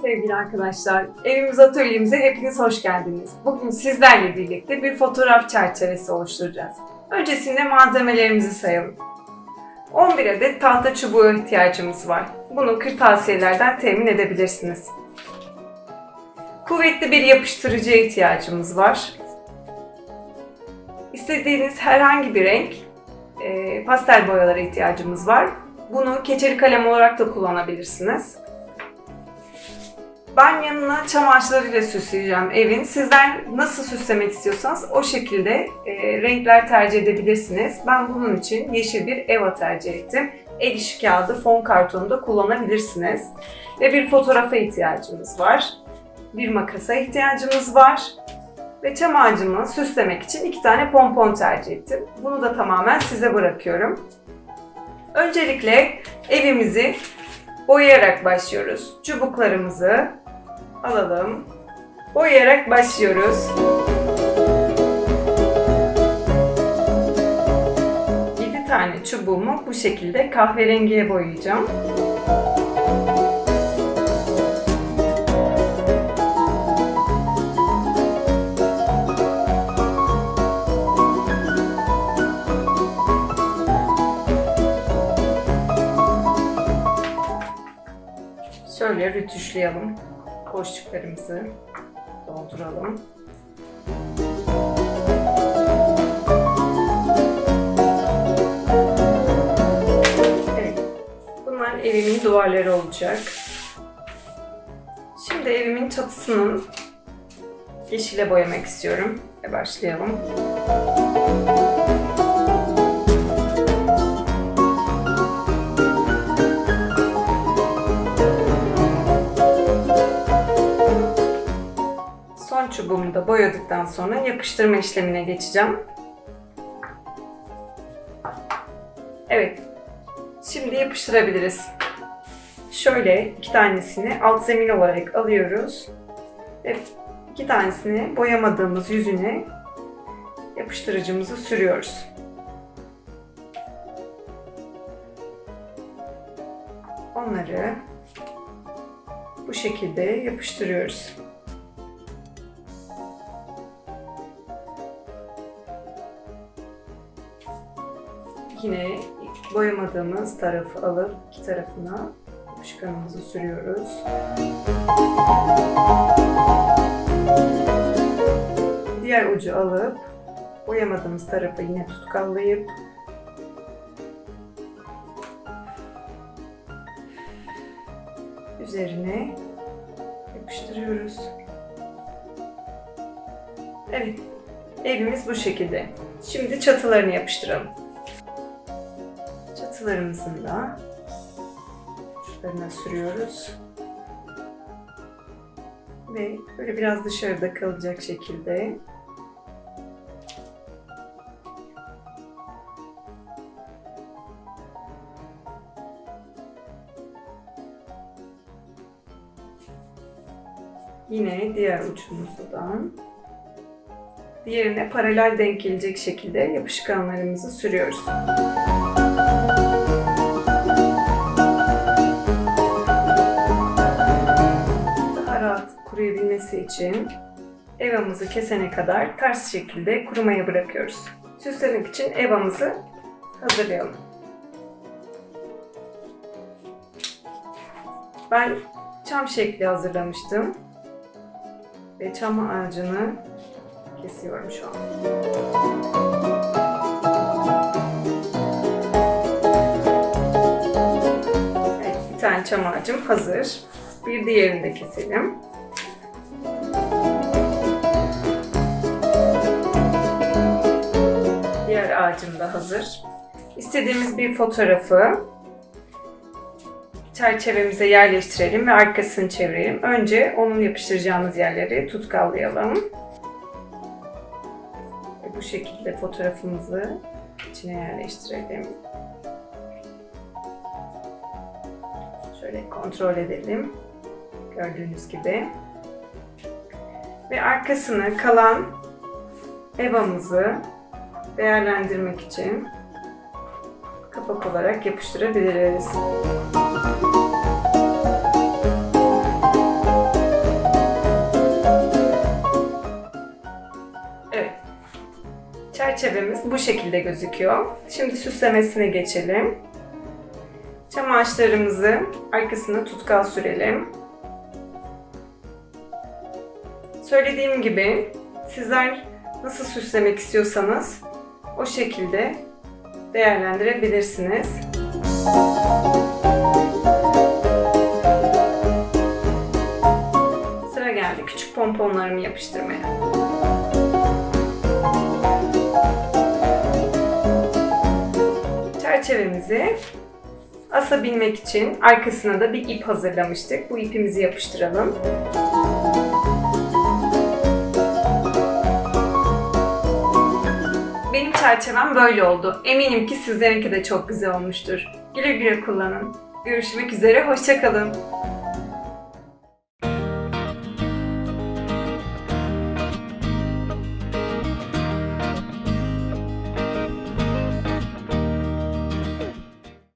Sevgili arkadaşlar. Evimiz atölyemize hepiniz hoş geldiniz. Bugün sizlerle birlikte bir fotoğraf çerçevesi oluşturacağız. Öncesinde malzemelerimizi sayalım. 11 adet tahta çubuğu ihtiyacımız var. Bunu kırtasiyelerden temin edebilirsiniz. Kuvvetli bir yapıştırıcıya ihtiyacımız var. İstediğiniz herhangi bir renk, e, pastel boyalara ihtiyacımız var. Bunu keçeli kalem olarak da kullanabilirsiniz. Ben yanına çam süsleyeceğim evin. Sizler nasıl süslemek istiyorsanız o şekilde e, renkler tercih edebilirsiniz. Ben bunun için yeşil bir eva tercih ettim. El işi kağıdı, fon kartonu da kullanabilirsiniz. Ve bir fotoğrafa ihtiyacımız var. Bir makasa ihtiyacımız var. Ve çam ağacımı süslemek için iki tane pompon tercih ettim. Bunu da tamamen size bırakıyorum. Öncelikle evimizi boyayarak başlıyoruz. Çubuklarımızı alalım. Boyayarak başlıyoruz. Yedi tane çubuğumu bu şekilde kahverengiye boyayacağım. Şöyle rütüşleyelim. Boşluklarımızı dolduralım. Evet. Bunlar evimin duvarları olacak. Şimdi evimin çatısının yeşile boyamak istiyorum. Ve başlayalım. Son çubuğumu da boyadıktan sonra yapıştırma işlemine geçeceğim. Evet. Şimdi yapıştırabiliriz. Şöyle iki tanesini alt zemin olarak alıyoruz. Ve iki tanesini boyamadığımız yüzüne yapıştırıcımızı sürüyoruz. Onları bu şekilde yapıştırıyoruz. Yine boyamadığımız tarafı alıp iki tarafına yapışkanımızı sürüyoruz. Diğer ucu alıp boyamadığımız tarafı yine tutkallayıp üzerine yapıştırıyoruz. Evet, evimiz bu şekilde. Şimdi çatılarını yapıştıralım. Çatılarımızın da uçlarına sürüyoruz. Ve böyle biraz dışarıda kalacak şekilde Yine diğer ucumuzdan diğerine paralel denk gelecek şekilde yapışkanlarımızı sürüyoruz. Rahat kuruyabilmesi için evamızı kesene kadar ters şekilde kurumaya bırakıyoruz. Süslemek için evamızı hazırlayalım. Ben çam şekli hazırlamıştım. Ve çam ağacını kesiyorum şu an. Evet, bir tane çam ağacım hazır. Bir diğerini de keselim. Diğer ağacım da hazır. İstediğimiz bir fotoğrafı çerçevemize yerleştirelim ve arkasını çevirelim. Önce onun yapıştıracağımız yerleri tutkallayalım. Ve bu şekilde fotoğrafımızı içine yerleştirelim. Şöyle kontrol edelim. Gördüğünüz gibi. Ve arkasını kalan evamızı değerlendirmek için kapak olarak yapıştırabiliriz. Evet. Çerçevemiz bu şekilde gözüküyor. Şimdi süslemesine geçelim. Cam ağaçlarımızı arkasına tutkal sürelim. Söylediğim gibi sizler nasıl süslemek istiyorsanız o şekilde değerlendirebilirsiniz. Sıra geldi küçük pomponlarımı yapıştırmaya. Çerçevemizi asabilmek için arkasına da bir ip hazırlamıştık. Bu ipimizi yapıştıralım. Çerçevem böyle oldu. Eminim ki sizlerinki de çok güzel olmuştur. Güle güle kullanın. Görüşmek üzere, hoşçakalın.